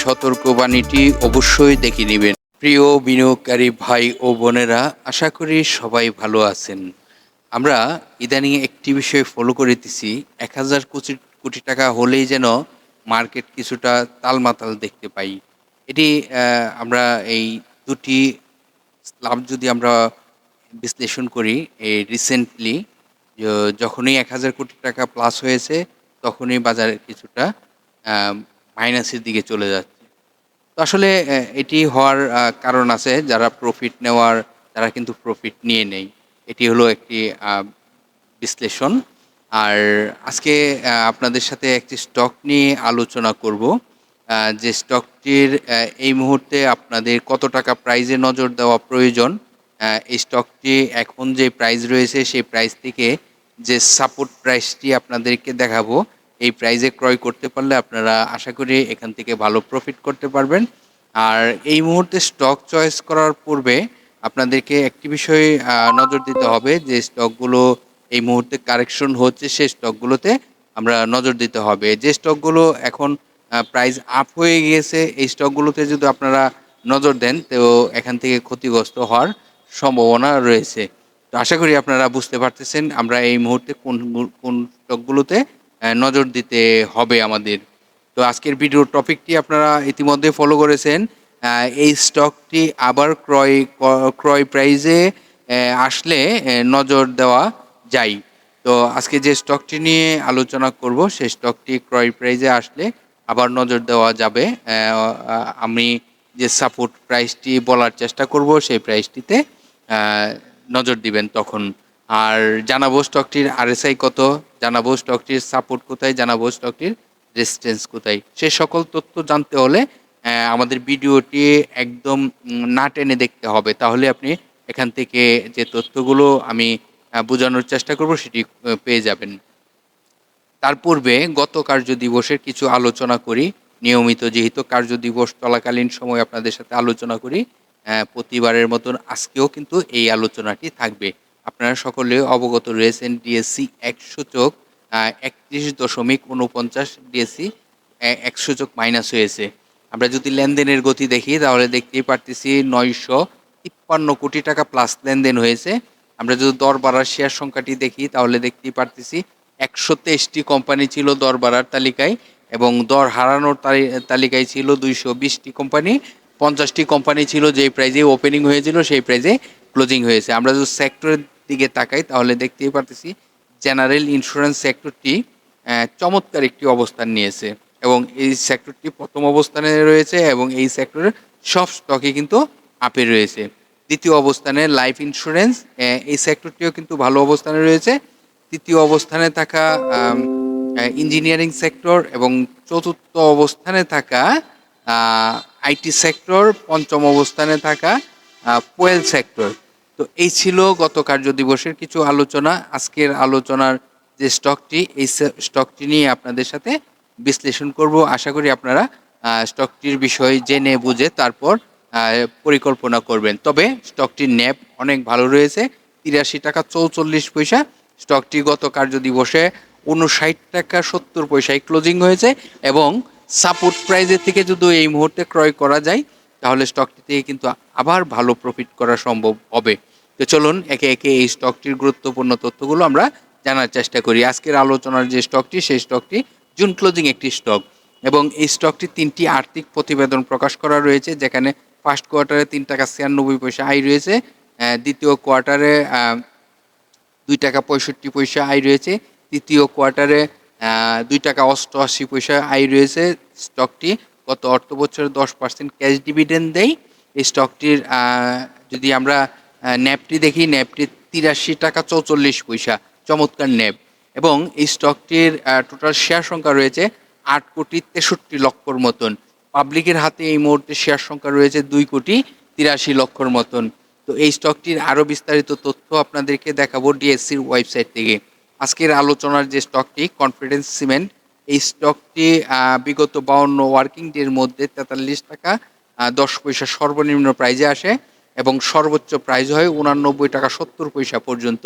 সতর্কবাণীটি অবশ্যই দেখে নেবেন। প্রিয় বিনিয়োগকারী ভাই ও বোনেরা, আশা করি সবাই ভালো আছেন। আমরা ইদানিং একটি বিষয় ফলো করিতেছি। এক হাজার কোটি কোটি টাকা হলেই যেন মার্কেট কিছুটা তালমাতাল দেখতে পাই। এটি আমরা এই দুটি লাভ যদি আমরা বিশ্লেষণ করি, এই রিসেন্টলি যখনই এক হাজার কোটি টাকা প্লাস হয়েছে, তখনই বাজার কিছুটা মাইনাসের দিকে চলে যাচ্ছে। তো আসলে এটি হওয়ার কারণ আছে, যারা প্রফিট নেওয়ার, তারা কিন্তু প্রফিট নিয়ে নেই। এটি হলো একটি বিশ্লেষণ। আর আজকে আপনাদের সাথে একটি স্টক নিয়ে আলোচনা করব। যে স্টকটির এই মুহূর্তে আপনাদের কত টাকা প্রাইজে নজর দেওয়া প্রয়োজন এই স্টকটি এখন যে প্রাইস রয়েছে, সেই প্রাইস থেকে যে সাপোর্ট প্রাইসটি আপনাদেরকে দেখাবো এই প্রাইজে ক্রয় করতে পারলে আপনারা আশা করি এখান থেকে ভালো প্রফিট করতে পারবেন। আর এই মুহূর্তে স্টক চয়েস করার পূর্বে আপনাদেরকে একটি বিষয়ে নজর দিতে হবে যে স্টকগুলো এই মুহূর্তে কারেকশন হচ্ছে সেই স্টকগুলোতে আমরা নজর দিতে হবে। যে স্টকগুলো এখন প্রাইস আপ হয়ে গিয়েছে, এই স্টকগুলোতে যদি আপনারা নজর দেন, তো এখান থেকে ক্ষতিগ্রস্ত হওয়ার সম্ভাবনা রয়েছে। তো আশা করি আপনারা বুঝতে পারতেছেন আমরা এই মুহূর্তে কোন কোন স্টকগুলোতে নজর দিতে হবে আমাদের। তো আজকের ভিডিওর টপিকটি আপনারা ইতিমধ্যে ফলো করেছেন। এই স্টকটি আবার ক্রয় ক্রয় প্রাইজে আসলে নজর দেওয়া যায়। তো আজকে যে স্টকটি নিয়ে আলোচনা করব সেই স্টকটি ক্রয় প্রাইজে আসলে আবার নজর দেওয়া যাবে। আমি যে সাপোর্ট প্রাইসটি বলার চেষ্টা করব, সেই প্রাইসটিতে নজর দিবেন তখন। আর জানাব স্টকটির আরএসআই কত জানাব স্টকটির সাপোর্ট কোথায়, জানাব স্টকটির রেজিস্ট্যান্স কোথায়। সে সকল তথ্য জানতে হলে আমাদের ভিডিওটি একদম না টেনে দেখতে হবে। তাহলে আপনি এখান থেকে যে তথ্যগুলো আমি বোঝানোর চেষ্টা করব, সেটি পেয়ে যাবেন। তার পূর্বে গত কার্য দিবসের কিছু আলোচনা করি। নিয়মিত যেহেতু কার্য দিবস চলাকালীন সময় আপনাদের সাথে আলোচনা করি প্রতিবারের মতন আজকেও কিন্তু এই আলোচনাটি থাকবে। আপনারা সকলে অবগত রয়েছেন ডিএসসি এক সূচক একত্রিশ দশমিক উনপঞ্চাশ ডিএসসি এক সূচক মাইনাস হয়েছে। আমরা যদি লেনদেনের গতি দেখি, তাহলে দেখতেই পারতেছি নয়শো তিপ্পান্ন কোটি টাকা প্লাস লেনদেন হয়েছে। আমরা যদি দর বাড়ার শেয়ার সংখ্যাটি দেখি, তাহলে দেখতেই পারতেছি একশো তেইশটি কোম্পানি ছিল দর বাড়ার তালিকায় এবং দর হারানোর তালিকায় ছিল দুইশো বিশটি কোম্পানি পঞ্চাশটি কোম্পানি ছিল যেই প্রাইজে ওপেনিং হয়েছিল, সেই প্রাইজে ক্লোজিং হয়েছে। আমরা যদি সেক্টরের দিকে তাকাই, তাহলে দেখতেই পারতেছি জেনারেল ইন্স্যুরেন্স সেক্টরটি চমৎকার একটি অবস্থান নিয়েছে। এবং এই সেক্টরটি প্রথম অবস্থানে রয়েছে এবং এই সেক্টরের সব স্টকে কিন্তু আপে রয়েছে। দ্বিতীয় অবস্থানে লাইফ ইন্স্যুরেন্স এই সেক্টরটিও কিন্তু ভালো অবস্থানে রয়েছে। তৃতীয় অবস্থানে থাকা ইঞ্জিনিয়ারিং সেক্টর এবং চতুর্থ অবস্থানে থাকা আইটি সেক্টর পঞ্চম অবস্থানে থাকা পোয়েল সেক্টর তো এই ছিল গত কার্য দিবসের কিছু আলোচনা। আজকের আলোচনার যে স্টকটি, এই স্টকটি নিয়ে আপনাদের সাথে বিশ্লেষণ করব। আশা করি আপনারা স্টকটির বিষয় জেনে, বুঝে তারপর পরিকল্পনা করবেন। তবে স্টকটির ন্যাপ অনেক ভালো রয়েছে, তিরাশি টাকা চৌচল্লিশ পয়সা। স্টকটি গত কার্য দিবসে উনষাট টাকা সত্তর পয়সায় ক্লোজিং হয়েছে এবং সাপোর্ট প্রাইজের থেকে যদি এই মুহূর্তে ক্রয় করা যায়, তাহলে স্টকটি থেকে কিন্তু আবার ভালো প্রফিট করা সম্ভব হবে। তো চলুন একে একে এই স্টকটির গুরুত্বপূর্ণ তথ্যগুলো আমরা জানার চেষ্টা করি। আজকের আলোচনার যে স্টকটি সেই স্টকটি জুন ক্লোজিং একটি স্টক এবং এই স্টকটি তিনটি আর্থিক প্রতিবেদন প্রকাশ করা রয়েছে, যেখানে ফার্স্ট কোয়ার্টারে তিন টাকা ছিয়ানব্বই পয়সা আয় রয়েছে দ্বিতীয় কোয়ার্টারে দুই টাকা পঁয়ষট্টি পয়সা আয় রয়েছে, তৃতীয় কোয়ার্টারে দুই টাকা অষ্টআশি পয়সা আয় রয়েছে। স্টকটি গত অর্থ বছরে দশ পার্সেন্ট ক্যাশ ডিভিডেন্ড দেয়। এই স্টকটির যদি আমরা ন্যাপটি দেখি, ন্যাপটি তিরাশি টাকা চৌচল্লিশ পয়সা, চমৎকার ন্যাপ। এবং এই স্টকটির টোটাল শেয়ার সংখ্যা রয়েছে আট কোটি তেষট্টি লক্ষর মতন। পাবলিকের হাতে এই মুহূর্তে শেয়ার সংখ্যা রয়েছে দুই কোটি তিরাশি লক্ষর মতন। তো এই স্টকটির আরও বিস্তারিত তথ্য আপনাদেরকে দেখাবো ডিএসসির ওয়েবসাইট থেকে। আজকের আলোচনার যে স্টকটি কনফিডেন্স সিমেন্ট এই স্টকটি বিগত বাউন্ন ওয়ার্কিং ডের মধ্যে তেতাল্লিশ টাকা দশ পয়সা সর্বনিম্ন প্রাইজে আসে। এবং সর্বোচ্চ প্রাইজ হয় উনানব্বই টাকা সত্তর পয়সা পর্যন্ত।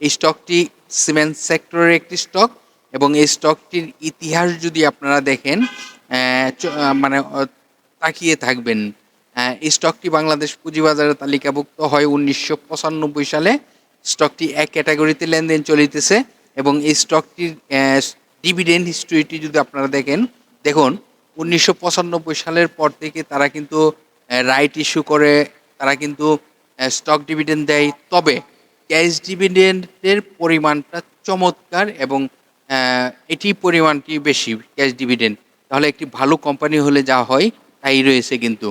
এই স্টকটি সিমেন্ট সেক্টরের একটি স্টক এবং এই স্টকটির ইতিহাস যদি আপনারা দেখেন মানে তাকিয়ে থাকবেন। এই স্টকটি বাংলাদেশ পুঁজিবাজারে তালিকাভুক্ত হয় উনিশশো পঁচানব্বই সালে। স্টকটি এক ক্যাটাগরিতে লেনদেন চলিতেছে এবং এই স্টকটির ডিভিডেন্ড হিস্ট্রিটি যদি আপনারা দেখেন, দেখুন, উনিশশো পঁচানব্বই সালের পর থেকে তারা কিন্তু রাইট ইস্যু করে তারা কিন্তু স্টক ডিভিডেন্ড দেয়। তবে ক্যাশ ডিভিডেন্ডের পরিমাণটা চমৎকার এবং এটি পরিমাণটি বেশি ক্যাশ ডিভিডেন্ড তাহলে একটি ভালো কোম্পানি হলে যা হয়, তাই রয়েছে কিন্তু।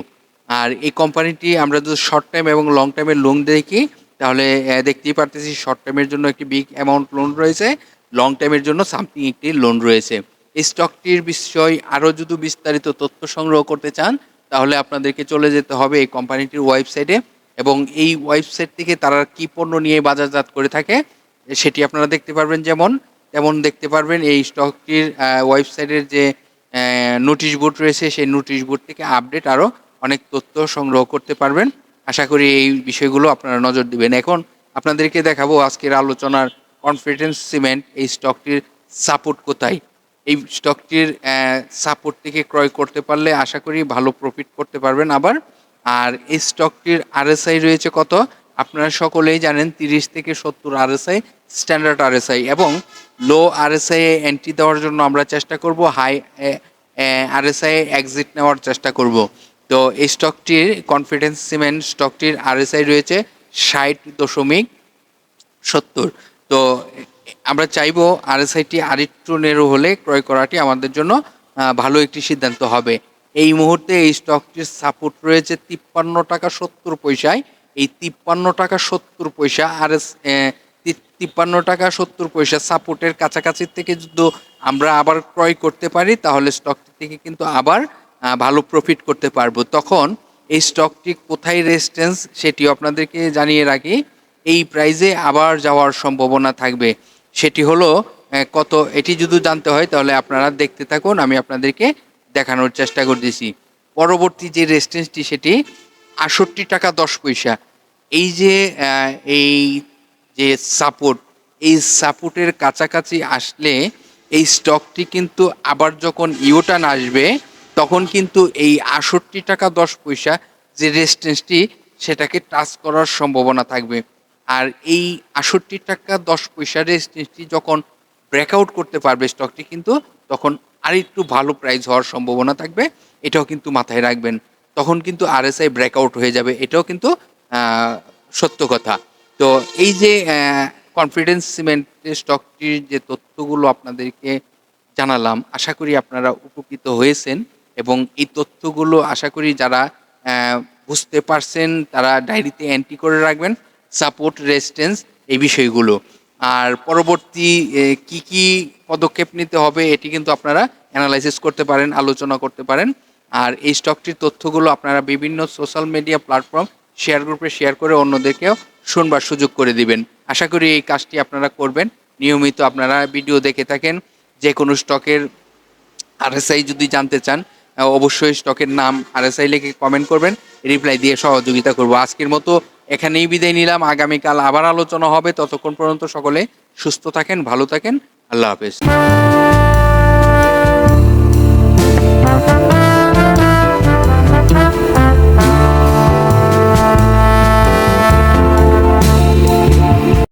আর এই কোম্পানিটি আমরা যদি শর্ট টাইম এবং লং টাইমের লোন দেখি, তাহলে দেখতেই পারতেছি শর্ট টাইমের জন্য একটি বিগ অ্যামাউন্ট লোন রয়েছে লং টাইমের জন্য সামথিং একটি লোন রয়েছে। এই স্টকটির বিষয় আরও যদি বিস্তারিত তথ্য সংগ্রহ করতে চান তাহলে আপনাদেরকে চলে যেতে হবে এই কোম্পানিটির ওয়েবসাইটে এবং এই ওয়েবসাইট থেকে তারা কি পণ্য নিয়ে বাজারজাত করে থাকে, সেটি আপনারা দেখতে পারবেন যেমন, তেমন দেখতে পারবেন এই স্টকটির ওয়েবসাইটের যে নোটিশ বোর্ড রয়েছে, সেই নোটিশ বোর্ড থেকে আপডেট আরও অনেক তথ্য সংগ্রহ করতে পারবেন। আশা করি এই বিষয়গুলো আপনারা নজর দিবেন। এখন আপনাদেরকে দেখাবো আজকের আলোচনার কনফিডেন্স সিমেন্ট এই স্টকটির সাপোর্ট কোথায়। এই স্টকটির সাপোর্ট থেকে ক্রয় করতে পারলে আশা করি ভালো প্রফিট করতে পারবেন আবার। আর এই স্টকটির আরএসআই রয়েছে কত? আপনারা সকলেই জানেন তিরিশ থেকে সত্তর আরএসআই স্ট্যান্ডার্ড আরএসআই এবং লো আরএসআই এন্ট্রি দেওয়ার জন্য আমরা চেষ্টা করব হাই আরএসআই এক্সিট নেওয়ার চেষ্টা করব। তো এই স্টকটির কনফিডেন্স সিমেন্ট স্টকটির আরএসআই রয়েছে ষাট দশমিক সত্তর। তো আমরা চাইব আরএসআইটি আরেকটু নেরো হলে ক্রয় করাটি আমাদের জন্য ভালো একটি সিদ্ধান্ত হবে। এই মুহূর্তে এই স্টকটির সাপোর্ট রয়েছে তিপ্পান্ন টাকা সত্তর পয়সায়। এই তিপ্পান্ন টাকা সত্তর পয়সা আর এস তিপ্পান্ন টাকা সত্তর পয়সা সাপোর্টের কাছাকাছি থেকে যদি আমরা আবার ক্রয় করতে পারি, তাহলে স্টকটি থেকে কিন্তু আবার ভালো প্রফিট করতে পারব। তখন এই স্টকটি কোথায় রেজিস্ট্যান্স সেটিও আপনাদেরকে জানিয়ে রাখি। এই প্রাইজে আবার যাওয়ার সম্ভাবনা থাকবে। সেটি হলো কত এটি যদি জানতে হয় তাহলে আপনারা দেখতে থাকুন, আমি আপনাদেরকে দেখানোর চেষ্টা করতেছি। পরবর্তী যে রেজিস্ট্যান্সটি সেটি আষট্টি টাকা দশ পয়সা। এই যে এই যে সাপোর্ট এই সাপোর্টের কাছাকাছি আসলে এই স্টকটি কিন্তু আবার যখন ইউটার্ন আসবে, তখন কিন্তু এই আষট্টি টাকা দশ পয়সা যে রেজিস্ট্যান্সটি সেটাকে টাচ করার সম্ভাবনা থাকবে। আর এই আষট্টি টাকা দশ পয়সা রেজিস্ট্যান্সটি যখন ব্রেকআউট করতে পারবে স্টকটি কিন্তু তখন আরেকটু ভালো প্রাইস হওয়ার সম্ভাবনা থাকবে। এটাও কিন্তু মাথায় রাখবেন। তখন কিন্তু আরএসআই ব্রেকআউট হয়ে যাবে। এটাও কিন্তু সত্য কথা। তো এই যে কনফিডেন্স সিমেন্টের স্টকটির যে তথ্যগুলো আপনাদেরকে জানালাম, আশা করি আপনারা উপকৃত হয়েছেন এবং এই তথ্যগুলো আশা করি যারা বুঝতে পারছেন, তারা ডায়েরিতে এন্ট্রি করে রাখবেন। সাপোর্ট রেজিস্ট্যান্স এই বিষয়গুলো। আর পরবর্তী কি কি পদক্ষেপ নিতে হবে এটি কিন্তু আপনারা অ্যানালাইসিস করতে পারেন, আলোচনা করতে পারেন। আর এই স্টকটির তথ্যগুলো আপনারা বিভিন্ন সোশ্যাল মিডিয়া প্ল্যাটফর্ম শেয়ার গ্রুপে শেয়ার করে অন্যদেরকেও শুনবার সুযোগ করে দিবেন। আশা করি এই কাজটি আপনারা করবেন। নিয়মিত আপনারা ভিডিও দেখে থাকেন। যে কোনো স্টকের আরএসআই যদি জানতে চান, অবশ্যই স্টকের নাম আরএসআই লিখে কমেন্ট করবেন। রিপ্লাই দিয়ে সহযোগিতা করব। আজকের মতো এখানেই বিদায় নিলাম। আগামীকাল আবার আলোচনা হবে। ততক্ষণ পর্যন্ত সকলে সুস্থ থাকেন, ভালো থাকেন। আল্লাহ হাফেজ।